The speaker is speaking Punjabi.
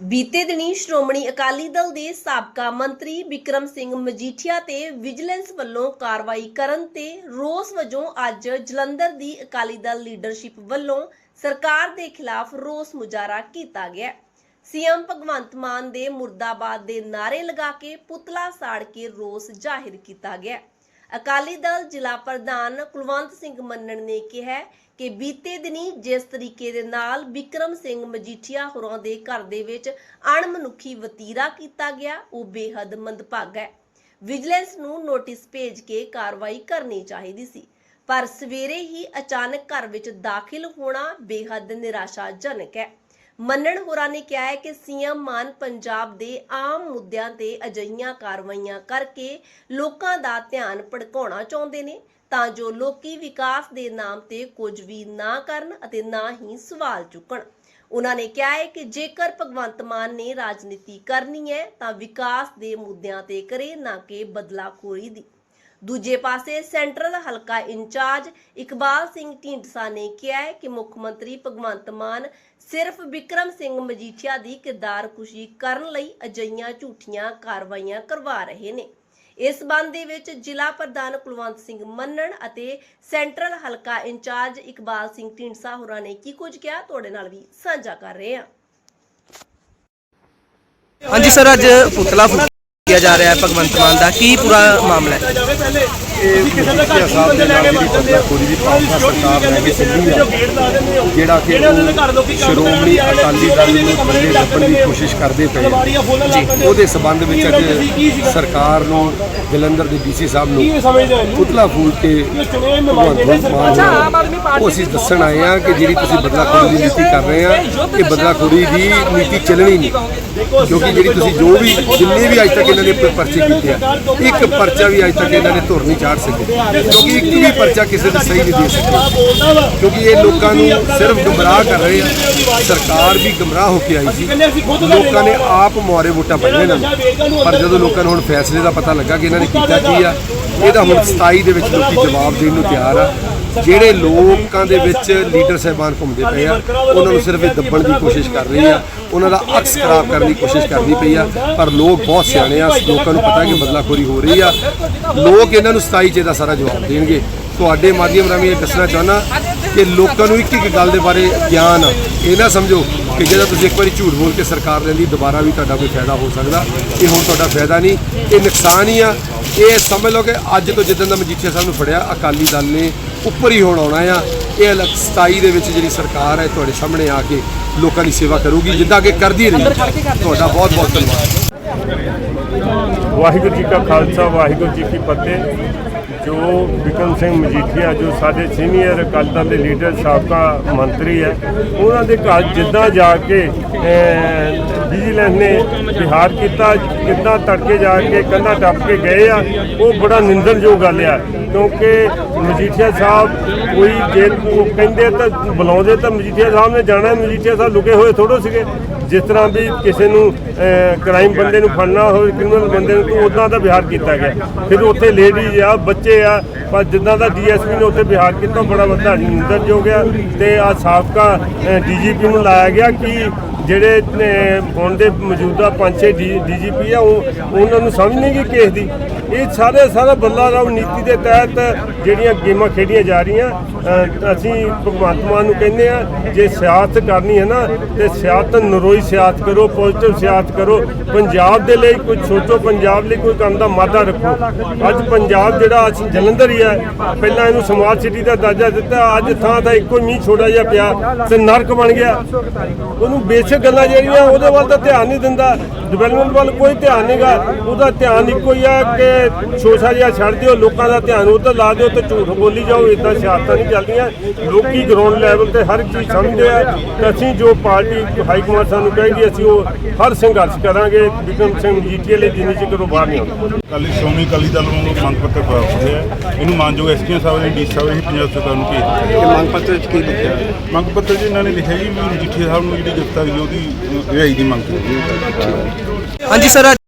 ਬੀਤੇ ਦਿਨੀ ਸ਼੍ਰੋਮਣੀ ਅਕਾਲੀ ਦਲ ਦੇ ਸਾਬਕਾ ਮੰਤਰੀ ਵਿਕਰਮ ਸਿੰਘ ਮਜੀਠੀਆ ਤੇ ਵਿਜੀਲੈਂਸ ਵੱਲੋਂ ਕਾਰਵਾਈ ਕਰਨ ਤੇ ਰੋਸ ਵਜੋਂ ਅੱਜ ਜਲੰਧਰ ਦੀ ਅਕਾਲੀ ਦਲ ਲੀਡਰਸ਼ਿਪ ਵੱਲੋਂ ਸਰਕਾਰ ਦੇ ਖਿਲਾਫ ਰੋਸ ਮੁਜ਼ਾਹਰਾ ਕੀਤਾ ਗਿਆ ਸੀਐਮ ਭਗਵੰਤ ਮਾਨ ਦੇ ਮੁਰਦਾਬਾਦ ਦੇ ਨਾਰੇ ਲਗਾ ਕੇ ਪੁਤਲਾ ਸਾੜ ਕੇ ਰੋਸ ਜ਼ਾਹਿਰ ਕੀਤਾ ਗਿਆ ਅਕਾਲੀ ਦਲ ਜ਼ਿਲ੍ਹਾ ਪ੍ਰਧਾਨ ਕੁਲਵੰਤ ਸਿੰਘ ਮੰਨਣ ਨੇ ਕਿਹਾ ਕਿ ਬੀਤੇ ਦਿਨੀ ਜਿਸ ਤਰੀਕੇ ਦੇ ਨਾਲ ਵਿਕਰਮ ਸਿੰਘ ਮਜੀਠੀਆ ਹੋਰਾਂ ਦੇ ਘਰ ਦੇ ਵਿੱਚ ਅਣਮਨੁੱਖੀ ਵਤੀਰਾ ਕੀਤਾ ਗਿਆ, ਉਹ ਬੇਹੱਦ ਮੰਦਭਾਗਾ ਹੈ। ਵਿਜੀਲੈਂਸ ਨੂੰ ਨੋਟਿਸ ਭੇਜ ਕੇ ਕਾਰਵਾਈ ਕਰਨੀ ਚਾਹੀਦੀ ਸੀ, ਪਰ ਸਵੇਰੇ ਹੀ ਅਚਾਨਕ ਘਰ ਵਿੱਚ ਦਾਖਲ ਹੋਣਾ ਬੇਹੱਦ ਨਿਰਾਸ਼ਾਜਨਕ ਹੈ। ਮੰਨਣ ਹੋਰਾਂ ਨੇ ਕਿਹਾ ਹੈ ਕਿ ਸੀਐਮ ਮਾਨ ਪੰਜਾਬ ਦੇ ਆਮ ਮੁੱਦਿਆਂ ਤੇ ਅਜਈਆਂ ਕਾਰਵਾਈਆਂ ਕਰਕੇ ਲੋਕਾਂ ਦਾ ਧਿਆਨ ਭੜਕਾਉਣਾ ਚਾਹੁੰਦੇ ਨੇ ਤਾਂ ਜੋ ਲੋਕੀ ਵਿਕਾਸ ਦੇ ਨਾਮ ਤੇ ਕੁਝ ਵੀ ਨਾ ਕਰਨ ਅਤੇ ਨਾ ਹੀ ਸਵਾਲ ਚੁੱਕਣ। ਉਹਨਾਂ ਨੇ ਕਿਹਾ ਹੈ ਕਿ ਜੇਕਰ ਭਗਵੰਤ ਮਾਨ ਨੇ ਰਾਜਨੀਤੀ ਕਰਨੀ ਹੈ ਤਾਂ ਵਿਕਾਸ ਦੇ ਮੁੱਦਿਆਂ ਤੇ ਕਰੇ ਨਾ ਕਿ ਬਦਲਾਖੋਰੀ ਦੀ। ਦੂਜੇ ਪਾਸੇ ਸੈਂਟਰਲ ਹਲਕਾ ਇੰਚਾਰਜ ਇਕਬਾਲ ਸਿੰਘ ਢੀਂਡਸਾ ਨੇ ਕਿਹਾ ਹੈ ਕਿ ਮੁੱਖ ਮੰਤਰੀ ਭਗਵੰਤ ਮਾਨ ਸਿਰਫ ਵਿਕਰਮ ਸਿੰਘ ਮਜੀਠੀਆ ਦੀ ਕਿਰਦਾਰਕੁਸ਼ੀ ਕਰਨ ਲਈ ਅਜਈਆਂ ਝੂਠੀਆਂ ਕਾਰਵਾਈਆਂ ਕਰਵਾ ਰਹੇ ਨੇ। ਇਸ ਸੰਬੰਧ ਦੇ ਵਿੱਚ ਜ਼ਿਲ੍ਹਾ ਪ੍ਰਧਾਨ ਕੁਲਵੰਤ ਸਿੰਘ ਮੰਨਣ ਅਤੇ ਸੈਂਟਰਲ ਹਲਕਾ ਇੰਚਾਰਜ ਇਕਬਾਲ ਸਿੰਘ ਢੀਂਡਸਾ ਹੋਰਾਂ ਨੇ ਕੀ ਕੁਝ ਕਿਹਾ, ਤੁਹਾਡੇ ਨਾਲ ਵੀ ਸਾਂਝਾ ਕਰ ਰਹੇ ਹਾਂ। ਹਾਂਜੀ ਸਰ, ਅੱਜ ਪੁਤਲਾ ਫੂਕਿਆ ਜਾ ਰਿਹਾ ਹੈ ਭਗਵੰਤ ਮਾਨ ਦਾ? ਕੀ ਪੂਰਾ ਮਾਮਲਾ ਹੈ? ਸਾਹਿਬ ਦੇ ਜਿਹੜੀ ਸਰਕਾਰ ਕਿ ਸ਼੍ਰੋਮਣੀ ਅਕਾਲੀ ਦਲ ਨੂੰ ਥੱਲੇ ਦੱਬਣ ਦੀ ਕੋਸ਼ਿਸ਼ ਕਰਦੇ ਪਏ ਆ। ਜੀ ਉਹਦੇ ਸਬੰਧ ਵਿੱਚ ਅੱਜ ਸਰਕਾਰ ਨੂੰ ਜਲੰਧਰ ਦੇ ਡੀਸੀ ਸਾਹਿਬ ਨੂੰ ਪੁਤਲਾ ਫੂਲ ਕੇ ਦੱਸਣ ਆਏ ਆ ਕਿ ਜਿਹੜੀ ਤੁਸੀਂ ਬਦਲਾਖੋਰੀ ਦੀ ਨੀਤੀ ਕਰ ਰਹੇ ਆ ਇਹ ਬਦਲਾਖੋਰੀ ਦੀ ਨੀਤੀ ਚੱਲਣੀ ਨਹੀਂ। ਕਿਉਂਕਿ ਜਿਹੜੀ ਤੁਸੀਂ ਜੋ ਵੀ ਜਿੰਨੇ ਵੀ ਅੱਜ ਤੱਕ ਇਹਨਾਂ ਨੇ ਪਰਚੇ ਕੀਤੇ ਆ ਇੱਕ ਪਰਚਾ ਵੀ ਅੱਜ ਤੱਕ ਇਹਨਾਂ ਨੇ ਧੁਰ ਨਹੀਂ ਚਾੜ ਸਕੇ। ਕਿਉਂਕਿ ਇੱਕ ਵੀ ਪਰਚਾ ਕਿਸੇ ਨੂੰ ਸਹੀ ਨਹੀਂ ਦੇ ਸਕੇ। ਕਿਉਂਕਿ ਇਹ ਲੋਕਾਂ ਨੂੰ ਸਿਰਫ ਗਮਰਾਹ ਕਰ ਰਹੇ ਆ। ਸਰਕਾਰ ਵੀ ਗਮਰਾਹ ਹੋ ਕੇ ਆਈ ਸੀ। ਲੋਕਾਂ ਨੇ ਆਪ ਮੁਆਰੇ ਵੋਟਾਂ ਪਾਈਆਂ ਇਹਨਾਂ ਪਰ ਜਦੋਂ ਲੋਕਾਂ ਨੂੰ ਹੁਣ ਫੈਸਲੇ ਦਾ ਪਤਾ ਲੱਗਾ ਕਿ ਇਹਨਾਂ ਨੇ ਕੀਤਾ ਕੀ ਆ ਇਹਦਾ ਹੁਣ 27 ਦੇ ਵਿੱਚ ਲੋਕੀ ਜਵਾਬ ਦੇਣ ਨੂੰ ਤਿਆਰ ਆ। ਜਿਹੜੇ ਲੋਕਾਂ ਦੇ ਵਿੱਚ ਲੀਡਰ ਸਹਿਬਾਨ ਘੁੰਮਦੇ ਪਏ ਆ, ਉਹਨਾਂ ਨੂੰ ਸਿਰਫ ਇਹ ਦੱਬਣ ਦੀ ਕੋਸ਼ਿਸ਼ ਕਰ ਰਹੀ ਆ, ਉਹਨਾਂ ਦਾ ਅਕਸ ਖਰਾਬ ਕਰਨ ਦੀ ਕੋਸ਼ਿਸ਼ ਕਰਦੀ ਪਈ ਆ, ਪਰ ਲੋਕ ਬਹੁਤ ਸਿਆਣੇ ਆ, ਲੋਕਾਂ ਨੂੰ ਪਤਾ ਕਿ ਬਦਲਾਖੋਰੀ ਹੋ ਰਹੀ ਆ। ਲੋਕ ਇਹਨਾਂ ਨੂੰ 27 ਚ ਇਹਦਾ ਸਾਰਾ ਜਵਾਬ ਦੇਣਗੇ। ਤੁਹਾਡੇ ਮਾਧਿਅਮ ਰਾਹੀਂ ਇਹ ਦੱਸਣਾ ਚਾਹੁੰਦਾ ਕਿ ਲੋਕਾਂ ਨੂੰ ਇੱਕ ਇੱਕ ਗੱਲ ਦੇ ਬਾਰੇ ਗਿਆਨ ਆ। ਇਹ ਨਾ ਸਮਝੋ ਕਿ ਜਦੋਂ ਤੁਸੀਂ ਇੱਕ ਵਾਰੀ ਝੂਠ ਬੋਲ ਕੇ ਸਰਕਾਰ ਲੈਂਦੀ, ਦੁਬਾਰਾ ਵੀ ਤੁਹਾਡਾ ਕੋਈ ਫਾਇਦਾ ਹੋ ਸਕਦਾ। ਇਹ ਹੁਣ ਤੁਹਾਡਾ ਫਾਇਦਾ ਨਹੀਂ, ਇਹ ਨੁਕਸਾਨ ਹੀ ਆ। ਇਹ ਸਮਝ ਲਓ ਕਿ ਅੱਜ ਤੋਂ ਜਿੱਦਾਂ ਦਾ ਮਜੀਠੀਆ ਸਾਹਿਬ ਨੂੰ ਫੜਿਆ, ਅਕਾਲੀ ਦਲ ਨੇ ਉੱਪਰ ਹੀ ਹੁਣ ਆਉਣਾ ਆ। ਇਹ ਅਲੱਗ 27 ਦੇ ਵਿੱਚ ਜਿਹੜੀ ਸਰਕਾਰ ਹੈ ਤੁਹਾਡੇ ਸਾਹਮਣੇ ਆ ਕੇ ਲੋਕਾਂ ਦੀ ਸੇਵਾ ਕਰੂਗੀ ਜਿੱਦਾਂ ਕਿ ਕਰਦੀ ਰਹੀ। ਤੁਹਾਡਾ ਬਹੁਤ ਬਹੁਤ ਧੰਨਵਾਦ। ਵਾਹਿਗੁਰੂ ਜੀ ਕਾ ਖਾਲਸਾ ਵਾਹਿਗੁਰੂ ਜੀ ਕੀ ਫਤਿਹ। ਜੋ ਵਿਕਰਮ ਸਿੰਘ ਮਜੀਠੀਆ ਜੋ ਸਾਡੇ ਸੀਨੀਅਰ ਅਕਾਲੀ ਦਲ ਦੇ ਲੀਡਰ ਸਾਬਕਾ ਮੰਤਰੀ ਹੈ ਉਹਨਾਂ ਦੇ ਘਰ ਜਿੱਦਾਂ ਜਾ ਕੇ ਵਿਜੀਲੈਂਸ ਨੇ ਵਿਹਾਰ ਕੀਤਾ ਕਿੱਦਾਂ ਤੜਕੇ ਜਾ ਕੇ ਕੰਧਾ ਟੱਪ ਕੇ ਗਏ ਆ, ਉਹ ਬੜਾ ਨਿੰਦਣਯੋਗ ਗੱਲ ਆ, ਕਿਉਂਕਿ ਮਜੀਠੀਆ ਸਾਹਿਬ ਕੋਈ ਜੇ ਉਹ ਕਹਿੰਦੇ ਤਾਂ ਬੁਲਾਉਂਦੇ ਤਾਂ ਮਜੀਠੀਆ ਸਾਹਿਬ ਨੇ ਜਾਣਾ, ਮਜੀਠੀਆ ਸਾਹਿਬ ਲੁਕੇ ਹੋਏ ਥੋੜੋ ਸੀਗੇ। ਜਿਸ ਤਰ੍ਹਾਂ ਵੀ ਕਿਸੇ ਨੂੰ ਕ੍ਰਾਈਮ ਬੰਦੇ ਨੂੰ ਫੜਨਾ ਹੋਵੇ ਕ੍ਰਿਮੀਨਲ ਬੰਦੇ ਨੂੰ, ਤਾਂ ਉਦਾਂ ਦਾ ਵਿਹਾਰ ਕੀਤਾ ਗਿਆ। ਫਿਰ ਉੱਥੇ ਲੇਡੀਜ਼ ਆ, ਬੱਚੇ ਆ, ਪਰ ਜਿੱਦਾਂ ਦਾ ਡੀਐਸਪੀ ਨੇ ਉੱਥੇ ਵਿਹਾਰ ਕੀਤਾ ਬੜਾ ਵੱਡਾ ਨਿੰਦਰ ਹੋ ਗਿਆ ਤੇ ਆ ਸਾਬਕਾ ਡੀਜੀਪੀ ਨੂੰ ਲਾਇਆ ਗਿਆ ਕਿ ਜਿਹੜੇ ਨੇ ਹੁਣ ਦੇ ਮੌਜੂਦਾ ਪੰਜ ਛੇ ਡੀਜੀਪੀ ਆ, ਉਹ ਉਹਨਾਂ ਨੂੰ ਸਮਝ ਨਹੀਂ ਗਈ ਕੇਸ ਦੀ। ਇਹ ਸਾਰੇ ਸਾਰਾ ਬੱਲਾ ਰਾਓ ਨੀਤੀ ਦੇ ਤਹਿਤ ਜਿਹੜੀਆਂ ਗੇਮਾਂ ਖੇਡੀਆਂ ਜਾ ਰਹੀਆਂ ਅਸੀਂ ਭਗਵੰਤ ਮਾਨ ਨੂੰ ਕਹਿੰਦੇ ਆ, ਜੇ ਸਿਆਸਤ ਕਰਨੀ ਹੈ ਨਾ, ਤੇ ਸਿਆਸਤ ਨਰੋਈ ਸਿਆਸਤ ਕਰੋ ਪੋਜ਼ਿਟਿਵ ਸਿਆਸਤ ਕਰੋ। ਪੰਜਾਬ ਦੇ ਲਈ ਕੁਝ ਸੋਚੋ, ਪੰਜਾਬ ਲਈ ਕੋਈ ਕੰਮ ਦਾ ਮਾਦਾ ਰੱਖੋ। ਅੱਜ ਪੰਜਾਬ ਜਿਹੜਾ ਅੱਜ ਜਲੰਧਰ ਹੀ ਹੈ ਪਹਿਲਾਂ ਇਹਨੂੰ ਸਮਾਰਟ ਸਿਟੀ ਦਾ ਦਰਜਾ ਦਿੱਤਾ, ਅੱਜ ਥਾਂ ਥਾਂ ਇੱਕੋ ਹੀ ਮੀਂਹ ਛੋੜਾ ਜਿਹਾ ਪਿਆ, ਤੇ ਨਰਕ ਬਣ ਗਿਆ। ਉਹਨੂੰ ਬੇਸਿਕ ਗੱਲਾਂ ਜਿਹੜੀਆਂ ਉਹਦੇ ਵੱਲ ਤਾਂ ਧਿਆਨ ਨਹੀਂ ਦਿੰਦਾ। ਡਿਵੈਲਪਮੈਂਟ ਵੱਲ ਕੋਈ ਧਿਆਨ ਨਹੀਂਗਾ ਉਹਦਾ ਧਿਆਨ ਇੱਕੋ ਹੀ ਹੈ ਕਿ ਸ਼ੋਸ਼ਾ ਜਿਹਾ ਛੱਡ ਦਿਓ ਲੋਕਾਂ ਦਾ ਧਿਆਨ ਉੱਧਰ ਲਾ ਦਿਓ ਤੇ ਝੂਠ ਬੋਲੀ ਜਾਓ ਇਦਾਂ ਸਿਆਸਤਾਂ ਨਹੀਂ ਚੱਲਦੀਆਂ। ਲੋਕੀ ਗਰਾਊਂਡ ਲੈਵਲ ਤੇ ਹਰ ਇੱਕ ਚੀਜ਼ ਸਮਝਦੇ ਆ ਤੇ ਅਸੀਂ ਜੋ ਪਾਰਟੀ ਹਾਈ ਕਮਾਂਡ ਸਾਨੂੰ ਕਹੇਗੀ ਅਸੀਂ ਉਹ ਹਰ ਸੰਘਰਸ਼ ਕਰਾਂਗੇ। ਵਿਕਰਮ ਸਿੰਘ ਜੀਟੀਏ ਲਈ ਜਿੰਨੀ ਚਿਰ ਉਹ ਬਾਹਰ ਨਹੀਂ ਆਉਂਦਾ। ਕਾਲੀ ਸ਼੍ਰੋਮਣੀ ਅਕਾਲੀ ਦਲ ਨੂੰ ਮੰਗ ਪੱਤਰ ਪ੍ਰਾਪਤ ਹੋਇਆ ਹੈ। ਇਹਨੂੰ ਮਾਨਯੋਗ ਐਸਪੀ ਸਾਹਿਬ ਨੇ ਡੀ ਸਾਹਿਬ ਨੇ ਪੰਜਾਬ ਸਰਕਾਰ ਨੂੰ ਭੇਜ ਦਿੱਤਾ? ਇਹ ਮੰਗ ਪੱਤਰ ਵਿੱਚ ਕੀ ਲਿਖਿਆ? ਮੰਗ ਪੱਤਰ 'ਚ ਇਹਨਾਂ ਨੇ ਲਿਖਿਆ ਜੀ ਵੀ ਮਜੀਠੀਆ ਸਾਹਿਬ ਨੂੰ ਜਿਹੜੀ ਗ੍ਰਿਫਤਾਰੀ ਉਹਦੀ ਰਿਹਾਈ ਦੀ ਮੰਗ ਕੀਤੀ ਹਾਂਜੀ ਸਰ